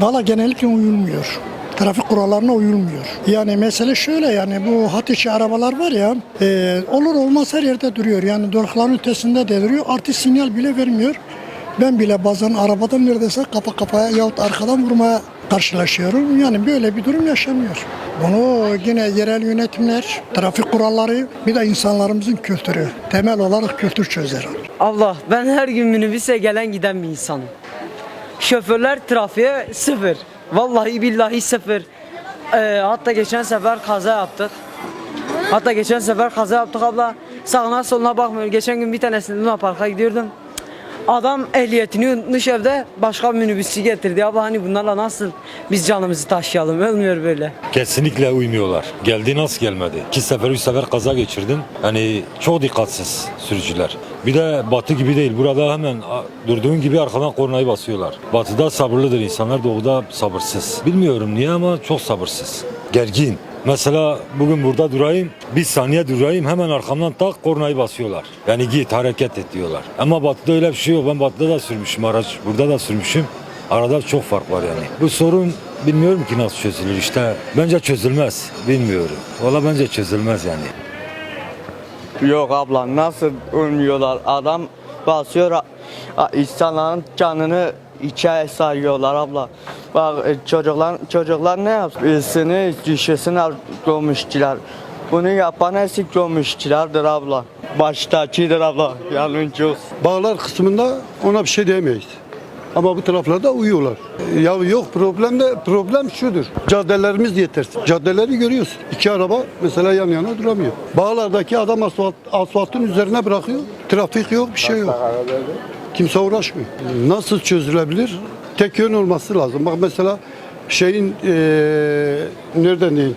Valla genellikle uyulmuyor. Trafik kurallarına uyulmuyor. Yani mesele şöyle yani bu hat içi arabalar var ya e, olur olmaz her yerde duruyor. Yani durakların ötesinde de duruyor. Artı sinyal bile vermiyor. Ben bile bazen arabadan neredeyse kafa kafaya yahut arkadan vurmaya karşılaşıyorum. Yani böyle bir durum yaşanıyor. Bunu yine yerel yönetimler, trafik kuralları bir de insanlarımızın kültürü. Temel olarak kültür çözer. Allah ben her gün minibüse gelen giden bir insanım. Şoförler trafiğe sıfır. Vallahi billahi sıfır. Ee, hatta geçen sefer kaza yaptık. Hatta geçen sefer kaza yaptık abla. Sağına soluna bakmıyor. Geçen gün bir tanesini Luna Park'a gidiyordum. Adam ehliyetini unutmuş evde başka minibüsçü getirdi. Abla hani bunlarla nasıl biz canımızı taşıyalım ölmüyor böyle. Kesinlikle uymuyorlar. Geldi nasıl gelmedi? İki sefer üç sefer kaza geçirdim. Hani çok dikkatsiz sürücüler. Bir de batı gibi değil. Burada hemen durduğun gibi arkadan kornayı basıyorlar. Batıda sabırlıdır insanlar doğuda sabırsız. Bilmiyorum niye ama çok sabırsız. Gergin. Mesela bugün burada durayım, bir saniye durayım hemen arkamdan tak kornayı basıyorlar. Yani git hareket et diyorlar. Ama batıda öyle bir şey yok. Ben batıda da sürmüşüm araç, burada da sürmüşüm. Arada çok fark var yani. Bu sorun bilmiyorum ki nasıl çözülür işte. Bence çözülmez. Bilmiyorum. Valla bence çözülmez yani. Yok abla nasıl ölmüyorlar adam basıyor insanların canını içe sayıyorlar abla. Bak e, çocuklar çocuklar ne yapsın? Düşesini gömüşçüler. Bunu yapan hepsi gömüşçülerdir abla. Baştakidir abla. Yanın çok. Bağlar kısmında ona bir şey diyemeyiz. Ama bu taraflarda uyuyorlar. Ya yok problem de problem şudur. Caddelerimiz yetersiz. Caddeleri görüyorsun. İki araba mesela yan yana duramıyor. Bağlardaki adam asfalt, asfaltın üzerine bırakıyor. Trafik yok, bir şey yok. Kimse uğraşmıyor. Nasıl çözülebilir? Tek yön olması lazım. Bak mesela şeyin eee nereden diyeyim?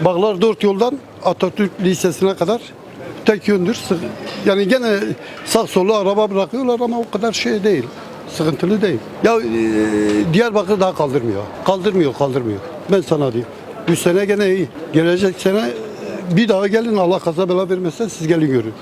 Bağlar dört yoldan Atatürk Lisesi'ne kadar tek yöndür. Yani gene sağ solu araba bırakıyorlar ama o kadar şey değil. Sıkıntılı değil. Ya e, Diyarbakır daha kaldırmıyor. Kaldırmıyor, kaldırmıyor. Ben sana diyeyim. Bu sene gene iyi. Gelecek sene e, bir daha gelin Allah kaza bela vermesin siz gelin görün.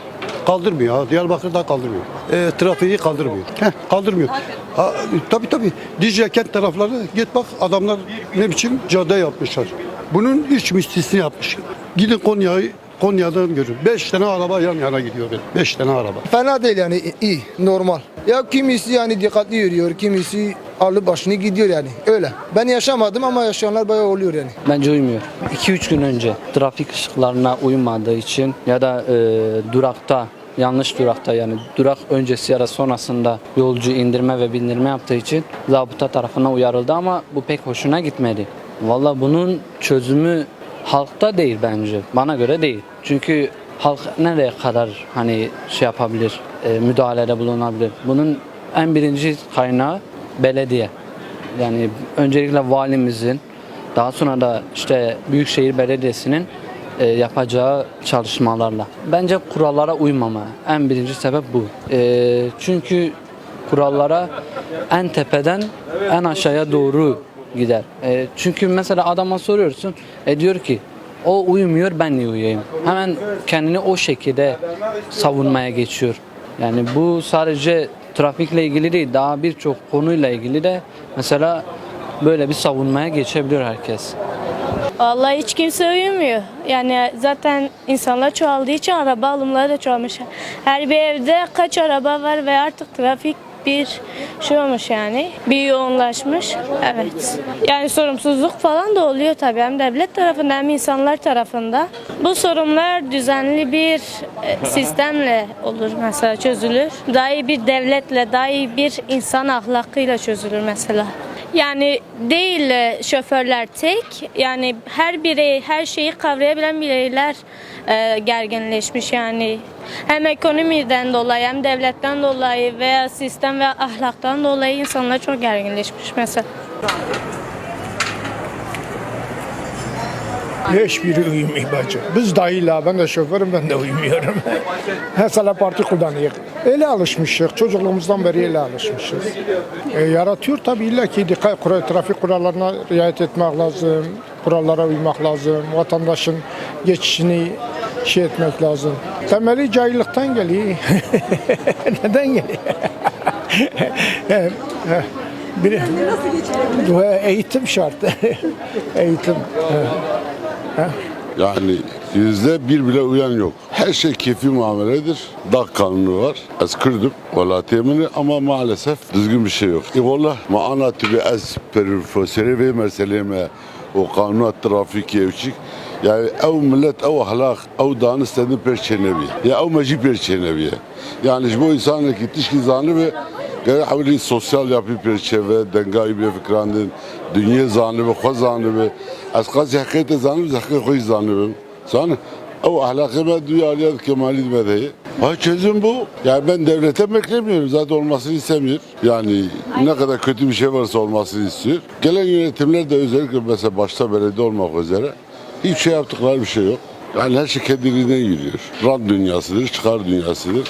Kaldırmıyor ha. Diyarbakır daha kaldırmıyor. E, trafiği kaldırmıyor. Heh, kaldırmıyor. Ha, tabii tabii. Dicle kent tarafları git bak adamlar ne biçim cadde yapmışlar. Bunun üç mislisi yapmış. Gidin Konya'yı Konya'dan görün. Beş tane araba yan yana gidiyor. böyle. Beş tane araba. Fena değil yani iyi, normal. Ya kimisi yani dikkatli yürüyor, kimisi alıp başını gidiyor yani öyle. Ben yaşamadım ama yaşayanlar bayağı oluyor yani. Bence uymuyor. 2-3 gün önce trafik ışıklarına uymadığı için ya da e, durakta yanlış durakta yani durak öncesi ya da sonrasında yolcu indirme ve bindirme yaptığı için zabıta tarafından uyarıldı ama bu pek hoşuna gitmedi. Valla bunun çözümü halkta değil bence. Bana göre değil. Çünkü halk nereye kadar hani şey yapabilir, e, müdahalede bulunabilir. Bunun en birinci kaynağı belediye. Yani öncelikle valimizin daha sonra da işte Büyükşehir Belediyesi'nin e, yapacağı çalışmalarla. Bence kurallara uymama. En birinci sebep bu. E, çünkü kurallara en tepeden en aşağıya doğru gider. E, çünkü mesela adama soruyorsun, e diyor ki o uyumuyor ben niye uyuyayım? Hemen kendini o şekilde savunmaya geçiyor. Yani bu sadece trafikle ilgili değil, daha birçok konuyla ilgili de mesela böyle bir savunmaya geçebiliyor herkes. Vallahi hiç kimse uyumuyor. Yani zaten insanlar çoğaldığı için araba alımları da çoğalmış. Her bir evde kaç araba var ve artık trafik bir şey olmuş yani. Bir yoğunlaşmış. Evet. Yani sorumsuzluk falan da oluyor tabii. Hem devlet tarafında hem insanlar tarafında. Bu sorunlar düzenli bir e, sistemle olur mesela çözülür. Daha iyi bir devletle, daha iyi bir insan ahlakıyla çözülür mesela. Yani değil e, şoförler tek yani her birey her şeyi kavrayabilen bireyler e, gerginleşmiş yani hem ekonomiden dolayı hem devletten dolayı veya sistem ve ahlaktan dolayı insanlar çok gerginleşmiş mesela. Hiçbiri uyumuyor bacı. Biz dahil ben de şoförüm ben de uyumuyorum. Mesela parti kullanıyor. Öyle alışmışız. Çocukluğumuzdan beri öyle alışmışız. E, yaratıyor tabii illa ki dikkat, kura- trafik kurallarına riayet etmek lazım. Kurallara uymak lazım. Vatandaşın geçişini şey etmek lazım. Temeli cahillikten geliyor. Neden geliyor? Bir, Nasıl geçirebilir? Bu eğitim şart. eğitim. Yani yüzde bir bile uyan yok. Her şey keyfi muameledir. Dak kanunu var. Ez Kürdüm. Valla temini ama maalesef düzgün bir şey yok. E valla ma ana tibi ez profesörü ve meseleme o kanuna trafik evçik. Yani ev millet ev ahlak ev danıştedin perçenevi. Ya ev meci perçenevi. Yani bu insanı ki tişki zanı ve Gayri havli sosyal yapı perçeve, dengayı bir fikrandın, dünya zanı ve khoz zanı ve az kazi hakikate zanı ve hakikate khoy zanı ve zanı. O ahlakıma dünya aliyat kemali demedeyi. Ha çözüm bu. Yani ben devlete beklemiyorum. Zaten olmasını istemiyor. Yani ne kadar kötü bir şey varsa olmasını istiyor. Gelen yönetimler de özellikle mesela başta belediye olmak üzere hiçbir şey yaptıkları bir şey yok. Yani her şey kendiliğinden yürüyor. Rant dünyasıdır, çıkar dünyasıdır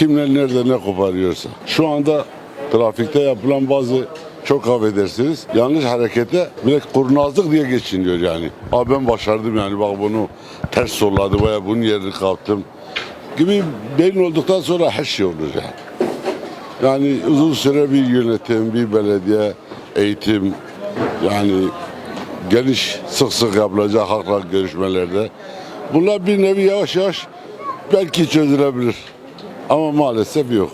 kimler nerede ne koparıyorsa. Şu anda trafikte yapılan bazı çok affedersiniz yanlış harekete bile kurnazlık diye geçiniyor yani. Abi ben başardım yani bak bunu ters solladı veya bunun yerini kaptım gibi belli olduktan sonra her şey yani. Yani uzun süre bir yönetim, bir belediye, eğitim yani geniş sık sık yapılacak halkla görüşmelerde bunlar bir nevi yavaş yavaş belki çözülebilir. Ama maalesef yok.